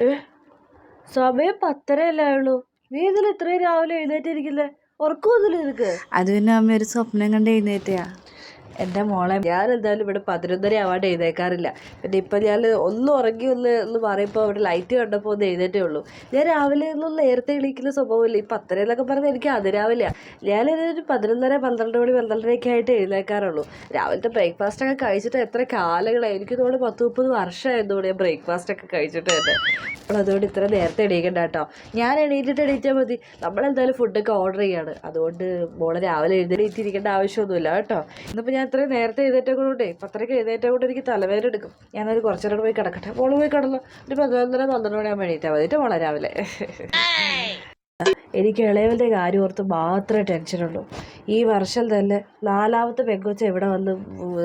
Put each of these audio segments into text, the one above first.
ഏ? സമയം പത്തരയല്ലേ ഉള്ളൂ നീ ഇതിൽ ഇത്രയും രാവിലെ എഴുന്നേറ്റിരിക്കില്ലേ ഉറക്കമൊന്നുമില്ല നിനക്ക്. അത് പിന്നെ അമ്മ ഒരു സ്വപ്നം കണ്ട് എഴുന്നേറ്റയാ. എന്റെ മോളെ ഞാൻ എന്തായാലും ഇവിടെ പതിനൊന്നര ആവാണ്ട് എഴുന്നേക്കാറില്ല പിന്നെ ഇപ്പം ഞാൻ ഒന്ന് ഉറങ്ങി ഒന്ന് എന്ന് പറയുമ്പോൾ അവിടെ ലൈറ്റ് കണ്ടപ്പോൾ ഒന്ന് എഴുന്നേറ്റേ ഉള്ളൂ. ഞാൻ രാവിലെ ഒന്നും നേരത്തെ എണീക്കുന്ന സ്വഭാവമില്ല. ഈ പത്തര എന്നൊക്കെ പറഞ്ഞാൽ എനിക്ക് അതിരാവില്ല ഞാനൊരു പതിനൊന്നര പന്ത്രണ്ട് മണി പന്ത്രണ്ടരയൊക്കെ ആയിട്ട് എഴുന്നേക്കാറുള്ളൂ. രാവിലത്തെ ബ്രേക്ക്ഫാസ്റ്റ് ഒക്കെ കഴിച്ചിട്ട് എത്ര കാലങ്ങളായി. എനിക്ക് തോന്നുന്നു പത്ത് മുപ്പത് വർഷമായതുകൊണ്ട് ഞാൻ ബ്രേക്ക്ഫാസ്റ്റ് ഒക്കെ കഴിച്ചിട്ട് തന്നെ. അപ്പോൾ അതുകൊണ്ട് ഇത്ര നേരത്തെ എണീക്കണ്ട കേട്ടോ. ഞാൻ എണീറ്റിട്ട് എണീറ്റാൽ മതി. നമ്മളെന്തായാലും ഫുഡൊക്കെ ഓർഡർ ചെയ്യാണ്. അതുകൊണ്ട് മോളെ രാവിലെ എഴുന്നേറ്റിരിക്കേണ്ട ആവശ്യമൊന്നുമില്ല കേട്ടോ. ഇന്നിപ്പോൾ ഞാൻ ഇത്രയും നേരത്തെ എഴുന്നേറ്റ കൂടെ പത്തരയ്ക്ക് എഴുതേറ്റ കൂടെ എനിക്ക് തലവേദന എടുക്കും ഞാനൊരു കുറച്ചുകൂടെ പോയി കിടക്കട്ടെ. മോൾ പോയി കിടന്നു. ഒരു പതിനൊന്നര പന്ത്രണ്ട് മണിയാകുമ്പോൾ എണീറ്റാൽ മതി. കേട്ടോ മോളെ രാവിലെ. എനിക്ക് ഇളയവന്റെ കാര്യം ഓർത്ത് മാത്രമേ ടെൻഷനുള്ളൂ ഈ വർഷം തന്നെ നാലാമത്തെ പെങ്കൊച്ച ഇവിടെ വന്ന്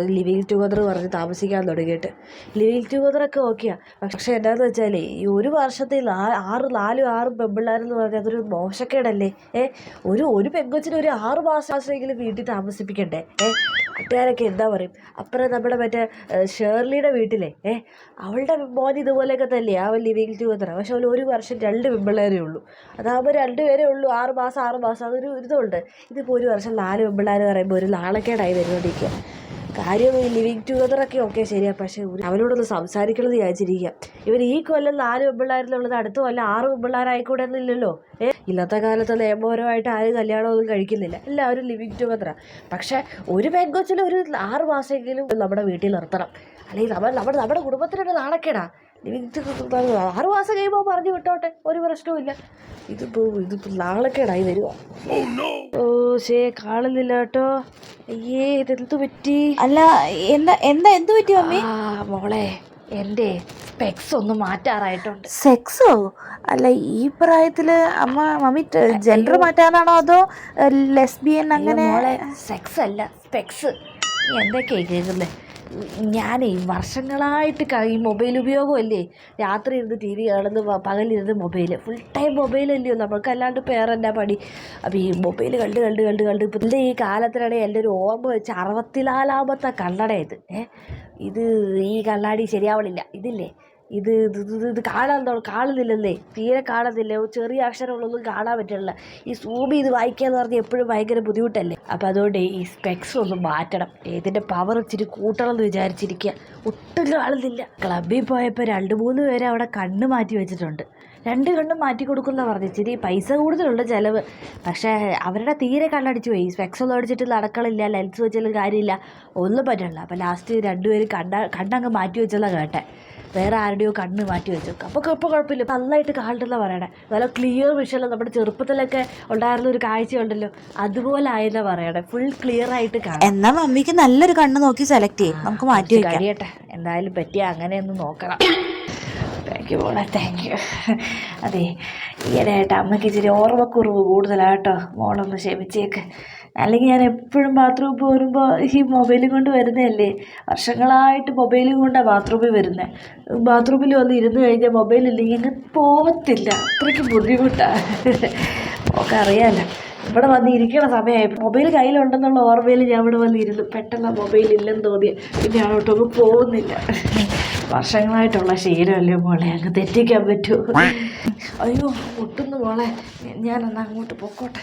ലിവിങ് ടുഗദർ പറഞ്ഞ് താമസിക്കാൻ തുടങ്ങിയിട്ട്. ലിവിങ് ടുഗദറൊക്കെ ഓക്കെയാണ് പക്ഷേ എന്താണെന്ന് വെച്ചാൽ ഈ ഒരു വർഷത്തിൽ ആറ് നാലും ആറും പെമ്പിള്ളേരെന്ന് പറഞ്ഞാൽ അതൊരു മോശക്കേടല്ലേ? ഏ? ഒരു ഒരു പെങ്കൊച്ചിന് ഒരു ആറ് ആശ്രയെങ്കിലും വീട്ടിൽ താമസിപ്പിക്കണ്ടേ? ഏ? കൂട്ടുകാരൊക്കെ എന്താ പറയും? അപ്പുറം നമ്മുടെ മറ്റേ ഷേർലിയുടെ വീട്ടിലെ ഏ അവളുടെ മോൻ ഇതുപോലെയൊക്കെ തന്നെ അവൻ ലിവിങ് ടുഗദർ പക്ഷെ അവൻ ഒരു വർഷം രണ്ട് പെമ്പിള്ളേരേ ഉള്ളൂ. അതാകുമ്പോൾ രണ്ട് പേരേ ഉള്ളൂ. ആറ് മാസം ആറ് മാസം അതൊരു ഇതുണ്ട്. ഇതിപ്പോൾ ഒരു വർഷം നാല് പെമ്പിള്ളേർ പറയുമ്പോൾ ഒരു നാണക്കേടായി വരുന്നോണ്ടിരിക്കുക കാര്യം ഈ ലിവിങ് ടുഗദറൊക്കെ ഓക്കെ ശരിയാ. പക്ഷേ അവരോടൊന്ന് സംസാരിക്കണമെന്ന് വിചാരിച്ചിരിക്കുക ഇവർ ഈ കൊല്ലം നാല് പെമ്പിള്ളേരിലുള്ളത് അടുത്ത കൊല്ലം ആറ് പെമ്പിള്ളേരായിക്കൂടെ എന്നില്ലല്ലോ. ഏ? ഇന്നത്തെ കാലത്ത് നിയമപരമായിട്ട് ആരും കല്യാണമൊന്നും കഴിക്കുന്നില്ല. എല്ലാവരും ലിവിങ് ടുഗദറാ പക്ഷേ ഒരു പെങ്കൊച്ചിന് ഒരു ആറ് മാസമെങ്കിലും നമ്മുടെ വീട്ടിൽ നിർത്തണം. അല്ലെങ്കിൽ നമ്മൾ നമ്മുടെ നമ്മുടെ കുടുംബത്തിനൊരു നാണക്കേടാ. ലിവിങ് ആറ് മാസം കഴിയുമ്പോൾ പറഞ്ഞു വിട്ടോട്ടെ. ഒരു പ്രശ്നവുമില്ല. ഇതിപ്പോൾ ഇതിപ്പോൾ നാണക്കേടായി വരുക ഓ ശേ കാണുന്നില്ല കേട്ടോ. അയ്യേ ഇതെന്തു പറ്റി? അല്ല എന്താ എന്താ എന്തു പറ്റി മമ്മി? ആ മോളെ എന്റെ സ്പെക്സ് ഒന്ന് മാറ്റാറായിട്ടുണ്ട്. സെക്സോ അല്ല ഈ പ്രായത്തിൽ അമ്മ മമ്മി ജെൻഡർ മാറ്റാനാണോ അതോ ലെസ്ബിയൻ അങ്ങനെ? മോളെ സെക്സ് അല്ല സ്പെക്സ് നീ എന്തൊക്കെയാ കേൾക്കുന്നേ? ഞാനേ വർഷങ്ങളായിട്ട് ഈ മൊബൈൽ ഉപയോഗമല്ലേ? രാത്രി ഇരുന്ന് ടി വി കാണുന്നു പകലിരുന്ന് മൊബൈൽ ഫുൾ ടൈം മൊബൈലല്ലയോ? നമുക്കല്ലാണ്ട് എന്നാ പണി? അപ്പോൾ ഈ മൊബൈൽ കണ്ട് കണ്ട് കണ്ട് കണ്ട് ഇപ്പം എന്റെ ഈ കാലത്തിനിടെ എന്റെ ഒരു ഓർമ്മ വെച്ച് അറുപത്തിനാലാമത്തെ കണ്ണട ഇത്. ഇത് ഈ കണ്ണാടി ശരിയാവണില്ല. ഇതില്ലേ? ഇത് ഇത് ഇത് ഇത് കാണാൻ കാണുന്നില്ലെന്നേ തീരെ കാണുന്നില്ല ചെറിയ അക്ഷരങ്ങളൊന്നും കാണാൻ പറ്റില്ല. ഈ സൂമി ഇത് വായിക്കുക എന്ന് പറഞ്ഞാൽ എപ്പോഴും ഭയങ്കര ബുദ്ധിമുട്ടല്ലേ? അപ്പം അതുകൊണ്ട് ഈ സ്പെക്സ് ഒന്ന് മാറ്റണം. ഇതിന്റെ പവർ ഇച്ചിരി കൂട്ടണം എന്ന് വിചാരിച്ചിരിക്കുക ഒട്ടും കാണുന്നില്ല. ക്ലബ്ബിൽ പോയപ്പോൾ രണ്ട് മൂന്ന് പേരെ അവിടെ കണ്ണ് മാറ്റി വെച്ചിട്ടുണ്ട്. രണ്ട് കണ്ണും മാറ്റി കൊടുക്കുന്ന പറഞ്ഞു. ഇച്ചിരി പൈസ കൂടുതലുള്ള ചിലവ്. പക്ഷേ അവരുടെ തീരെ കണ്ണടിച്ചു പോയി. സ്പെക്സ് ഒന്നും അടിച്ചിട്ട് നടക്കണില്ല ലെൻസ് വെച്ചാലും കാര്യമില്ല. ഒന്നും പറ്റില്ല അപ്പോൾ ലാസ്റ്റ് രണ്ടുപേരും കണ്ണ കണ്ണങ്ങ് മാറ്റി വെച്ചതാണ് കേട്ടെ. വേറെ ആരുടെയോ കണ്ണ് മാറ്റി വെച്ചു. അപ്പോൾ ഇപ്പോൾ കുഴപ്പമില്ല. നന്നായിട്ട് കാണണ്ടെന്നാ പറയണേ. നല്ല ക്ലിയർ വിഷയമല്ല നമ്മുടെ ചെറുപ്പത്തിലൊക്കെ ഉണ്ടായിരുന്ന ഒരു കാഴ്ച ഉണ്ടല്ലോ അതുപോലെ ആയെന്ന് പറയണേ. ഫുൾ ക്ലിയർ ആയിട്ട് കാണാം. എന്നാൽ മമ്മിക്ക് നല്ലൊരു കണ്ണ് നോക്കി സെലക്ട് ചെയ്യും. നമുക്ക് മാറ്റി വെക്കാം. കഴിയട്ടെ. എന്തായാലും പറ്റിയ അങ്ങനെ ഒന്ന് നോക്കണം. താങ്ക് യു മോളെ. താങ്ക് യു അതെ ഈയിടെയായിട്ട് അമ്മയ്ക്ക് ഇച്ചിരി ഓർമ്മക്കുറവ് കൂടുതലാട്ടോ. മോളൊന്ന് ക്ഷമിച്ചേക്ക്. അല്ലെങ്കിൽ ഞാൻ എപ്പോഴും ബാത്റൂമിൽ പോരുമ്പോൾ ഈ മൊബൈലും കൊണ്ട് വരുന്നതല്ലേ? വർഷങ്ങളായിട്ട് മൊബൈലും കൊണ്ടാണ് ബാത്റൂമിൽ വരുന്നത് ബാത്റൂമിൽ വന്ന് ഇരുന്ന് കഴിഞ്ഞാൽ മൊബൈലില്ലെങ്കിൽ അങ്ങ് പോകത്തില്ല അത്രയ്ക്ക് ബുദ്ധിമുട്ടാണ് ഒക്കെ അറിയാമല്ലോ ഇവിടെ വന്ന് ഇരിക്കണ സമയമായി മൊബൈൽ കയ്യിലുണ്ടെന്നുള്ള ഓർമ്മയിൽ ഞാൻ ഇവിടെ വന്ന് ഇരുന്നു. പെട്ടെന്ന് മൊബൈൽ ഇല്ലെന്ന് തോന്നിയ പിന്നെ അങ്ങോട്ടൊന്നും പോകുന്നില്ല. വർഷങ്ങളായിട്ടുള്ള ശീലമല്ലേ മോളെ? അങ്ങ് തെറ്റിക്കാൻ പറ്റൂ. അയ്യോ പൊട്ടുന്നു മോളെ. ഞാനൊന്ന് അങ്ങോട്ട് പൊക്കോട്ടെ.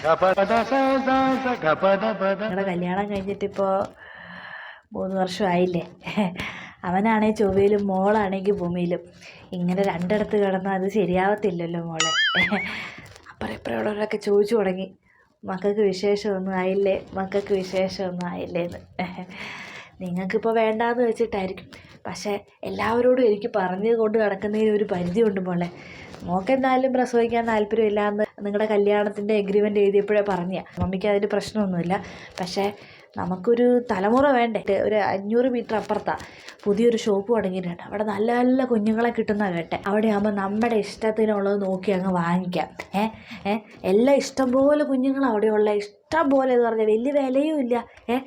ഞങ്ങളുടെ കല്യാണം കഴിഞ്ഞിട്ട് ഇപ്പോ മൂന്ന് വർഷമായില്ലേ. അവനാണെങ്കിൽ ചൊവ്വയിലും മോളാണെങ്കിൽ ഭൂമിയിലും. ഇങ്ങനെ രണ്ടിടത്ത് കിടന്നാൽ അത് ശരിയാവത്തില്ലല്ലോ മോളെ. അപ്പുറം ഇപ്പുറമുള്ളവരൊക്കെ ചോദിച്ചു തുടങ്ങി. മക്കൾക്ക് വിശേഷമൊന്നും ആയില്ലേ? മക്കൾക്ക് വിശേഷമൊന്നും ആയില്ലേ എന്ന് നിങ്ങൾക്കിപ്പോൾ വേണ്ടാന്ന് വെച്ചിട്ടായിരിക്കും. പക്ഷേ എല്ലാവരോടും എനിക്ക് പറഞ്ഞു കൊണ്ട് നടക്കുന്നതിന് ഒരു പരിധിയുണ്ട് മോളെ. മോക്കെന്തായാലും പ്രസവിക്കാൻ താല്പര്യമില്ല എന്ന് നിങ്ങളുടെ കല്യാണത്തിന്റെ എഗ്രിമെന്റ് എഴുതിയപ്പോഴേ പറഞ്ഞ മമ്മിക്ക് അതിന് പ്രശ്നമൊന്നുമില്ല. പക്ഷേ നമുക്കൊരു തലമുറ വേണ്ടേ? ഒരു അഞ്ഞൂറ് മീറ്റർ അപ്പുറത്താണ് പുതിയൊരു ഷോപ്പ് തുടങ്ങിയിട്ടുണ്ട്. അവിടെ നല്ല നല്ല കുഞ്ഞുങ്ങളെ കിട്ടുന്ന കേട്ടെ. അവിടെ ആകുമ്പോൾ നമ്മുടെ ഇഷ്ടത്തിനുള്ളത് നോക്കി അങ്ങ് വാങ്ങിക്കാം. ഏ? ഏ? എല്ലാം ഇഷ്ടംപോലെ കുഞ്ഞുങ്ങൾ അവിടെയുള്ള ഇഷ്ടം ഇഷ്ടം പോലെ എന്ന് പറഞ്ഞാൽ വലിയ വിലയും ഇല്ല. ഏഹ്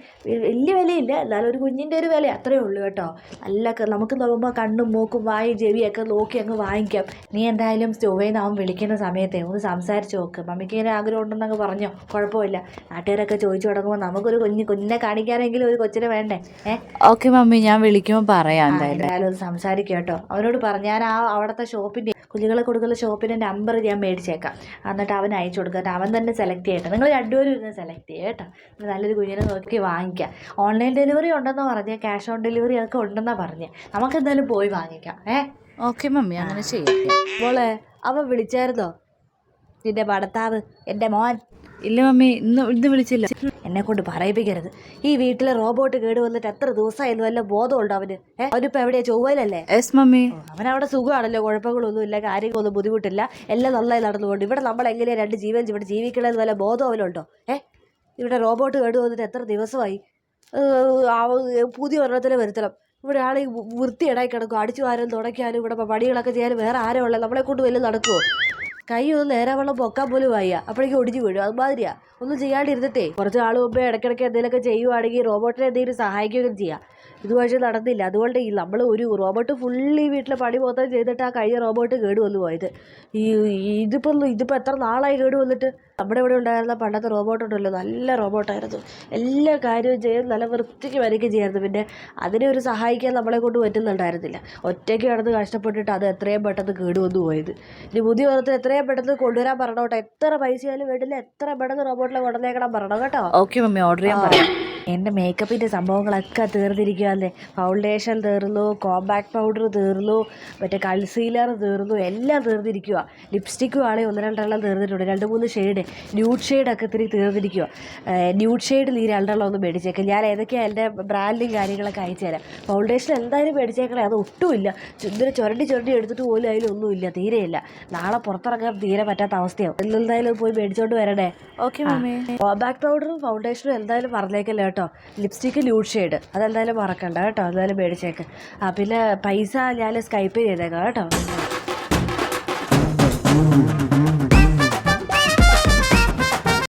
വലിയ വിലയില്ല. എന്നാലും ഒരു കുഞ്ഞിന്റെ ഒരു വില അത്രയേ ഉള്ളൂ കേട്ടോ. നല്ല നമുക്ക് നോക്കുമ്പോൾ കണ്ണും മൂക്കും വായും ചെവിയൊക്കെ നോക്കി അങ്ങ് വാങ്ങിക്കാം. നീ എന്തായാലും സ്റ്റോവിൽ നിന്ന് അവൻ വിളിക്കുന്ന സമയത്തെ ഒന്ന് സംസാരിച്ച് നോക്ക്. മമ്മിക്ക് ഇങ്ങനെ ആഗ്രഹം ഉണ്ടെന്നൊക്കെ പറഞ്ഞോ? കുഴപ്പമില്ല. നാട്ടുകാരൊക്കെ ചോദിച്ചു തുടങ്ങുമ്പോൾ നമുക്കൊരു കുഞ്ഞ് കുഞ്ഞിനെ കാണിക്കാനെങ്കിലും ഒരു കൊച്ചിനെ വേണ്ടേ? ഏഹ് ഓക്കെ മമ്മി ഞാൻ വിളിക്കുമ്പോൾ പറയാം എന്തായാലും. എന്തായാലും ഒന്ന് സംസാരിക്കാം കേട്ടോ. അവനോട് പറഞ്ഞു ഞാൻ ആ അവിടുത്തെ ഷോപ്പിന്റെ കുഞ്ഞുങ്ങളെ കൊടുക്കുന്ന ഷോപ്പിന്റെ നമ്പർ ഞാൻ മേടിച്ചേക്കാം. എന്നിട്ട് അവൻ അയച്ചു കൊടുക്കുക അവൻ തന്നെ സെലക്ട് ചെയ്യട്ടെ. നിങ്ങൾ രണ്ടുപേരും ഇരുന്ന് സെലക്ട് ചെയ്യുക കേട്ടോ. നല്ലൊരു കുഞ്ഞിനെ നോക്കി വാങ്ങിക്കാം ഓൺലൈൻ ഡെലിവറി ഉണ്ടെന്ന് പറഞ്ഞ് ക്യാഷ് ഓൺ ഡെലിവറി ഒക്കെ ഉണ്ടെന്നാണ് പറഞ്ഞ്. നമുക്ക് എന്തായാലും പോയി വാങ്ങിക്കാം. ഏ? ഓക്കെ മമ്മി അങ്ങനെ ചെയ്യാം. മോളെ അവൻ വിളിച്ചായിരുന്നോ? നിന്റെ ഭർത്താവ് എന്റെ മോൻ? ഇല്ല മമ്മി ഇന്ന് ഇന്ന് വിളിച്ചില്ല. എന്നെ കൊണ്ട് പറയിപ്പിക്കരുത്. ഈ വീട്ടിലെ റോബോട്ട് കേട് വന്നിട്ട് എത്ര ദിവസമായിരുന്നു വല്ല ബോധമുണ്ടോ അവന്? ഏഹ് അവനിപ്പോൾ എവിടെയാ? ചൊവ്വയിലല്ലേ? Yes mummy. അവനവിടെ സുഖമാണല്ലോ കുഴപ്പങ്ങളൊന്നും ഇല്ല കാര്യങ്ങളൊന്നും ബുദ്ധിമുട്ടില്ല. എല്ലാം നന്നായി നടന്നുകൊണ്ട് ഇവിടെ നമ്മൾ എങ്ങനെയാ രണ്ട് ജീവൻ ഇവിടെ ജീവിക്കണമെന്ന് വല്ല ബോധം അവനുണ്ടോ ഏഹ് ഇവിടെ റോബോട്ട് കേട് വന്നിട്ട് എത്ര ദിവസമായി? ആ പുതിയ ഒരെണ്ണത്തിനെ വരുത്തണം. ഇവിടെ വൃത്തി വൃത്തിയിടായി കിടക്കും അടിച്ചു വാരം തുടയ്ക്കാനും ഇവിടെ പണികളൊക്കെ ചെയ്യാനും വേറെ ആരോ ഉള്ളത് നമ്മളെ കൊണ്ട് വല്ലതും നടക്കുമോ കൈ ഒന്ന് നേരെ വെള്ളം പൊക്കാൻ പോലും വയ്യ. അപ്പോഴേക്കും ഒടിഞ്ഞു വീഴും. അതുമാതിരിയാ. ഒന്നും ചെയ്യാണ്ടിരുന്നിട്ടേ. കുറച്ച് ആൾ മുമ്പേ ഇടയ്ക്കിടയ്ക്ക് എന്തെങ്കിലുമൊക്കെ ചെയ്യുവാണെങ്കിൽ റോബോട്ടിനെ എന്തെങ്കിലും സഹായിക്കുകയും ചെയ്യാം. ഇത് പക്ഷേ നടന്നില്ല. അതുകൊണ്ട് ഈ നമ്മൾ ഒരു റോബോട്ട് ഫുള്ളി വീട്ടിലെ പണി മൊത്തം ചെയ്തിട്ട് ആ കഴിഞ്ഞ റോബോട്ട് കേട് വന്നു പോയത്. ഈ ഇതിപ്പോൾ ഇതിപ്പോൾ എത്ര നാളായി കേട് വന്നിട്ട്? നമ്മുടെ ഇവിടെ ഉണ്ടായിരുന്ന പണ്ടത്തെ റോബോട്ട് ഉണ്ടല്ലോ. നല്ല റോബോട്ടായിരുന്നു എല്ലാ കാര്യവും ചെയ്ത് നല്ല വൃത്തിക്ക് വരയ്ക്കുകയും ചെയ്യായിരുന്നു പിന്നെ അതിനെ ഒരു സഹായിക്കാൻ നമ്മളെ കൊണ്ട് പറ്റുന്നുണ്ടായിരുന്നില്ല. ഒറ്റയ്ക്ക് കിടന്ന് കഷ്ടപ്പെട്ടിട്ട് അത് എത്രയും പെട്ടെന്ന് കേട് വന്നു പോയത്. ഇനി പുതിയ ഓരത്തിൽ എത്രയും പെട്ടെന്ന് കൊണ്ടുവരാൻ പറഞ്ഞോട്ടെ എത്ര പൈസയാലും വീട്ടിൽ എത്ര പെട്ടെന്ന് റോബോട്ടിലെ കൊണ്ടുവന്നേക്കണം പറഞ്ഞോ കേട്ടോ. Okay mummy. ഓർഡർ ചെയ്യാൻ പറയാം. എന്റെ മേക്കപ്പിന്റെ സംഭവങ്ങളൊക്കെ തീർന്നിരിക്കുകയല്ലേ ഫൗണ്ടേഷൻ തീർന്നു കോമ്പാക്ട് പൗഡർ തീർന്നു മറ്റേ കൺസീലർ തീർന്നു എല്ലാം തീർന്നിരിക്കുക ലിപ്സ്റ്റിക്കും ആണെങ്കിൽ ഒന്ന് രണ്ടെണ്ണം തീർന്നിട്ടുണ്ട്. രണ്ട് മൂന്ന് ഷെയ്ഡ് ന്യൂഡ് ഷെയ്ഡൊക്കെ ഇത്തിരി തീർന്നിരിക്കുക ന്യൂഡ് ഷെയ്ഡ് നീ രണ്ടെണ്ണം ഒന്ന് മേടിച്ചേക്കാം. ഞാൻ ഏതൊക്കെയാണ് എന്റെ ബ്രാൻഡും കാര്യങ്ങളൊക്കെ അയച്ചു തരാം. ഫൗണ്ടേഷൻ എന്തായാലും മേടിച്ചേക്കണേ അത് ഒട്ടുമില്ല. ഇതിന് ചുരണ്ടി ചുരണ്ടി എടുത്തിട്ട് പോലും അതിലൊന്നുമില്ല തീരെയില്ല നാളെ പുറത്തിറങ്ങാൻ തീരെ പറ്റാത്ത അവസ്ഥയാവും എന്തായാലും പോയി മേടിച്ചോണ്ട് വരണേ. ഓക്കെ മാമേ കോമ്പാക്ട് പൗഡറും ഫൗണ്ടേഷനും എന്തായാലും മറന്നേക്കല്ലേ കേട്ടോ. ലിപ്സ്റ്റിക്ക് ലൂഡ് ഷെയ്ഡ് അതെന്തായാലും മറക്കണ്ട കേട്ടോ. എന്തായാലും മേടിച്ചേക്ക് ആ പിന്നെ പൈസ ഞാൻ സ്കൈപ്പ് ചെയ്തേക്കാം കേട്ടോ.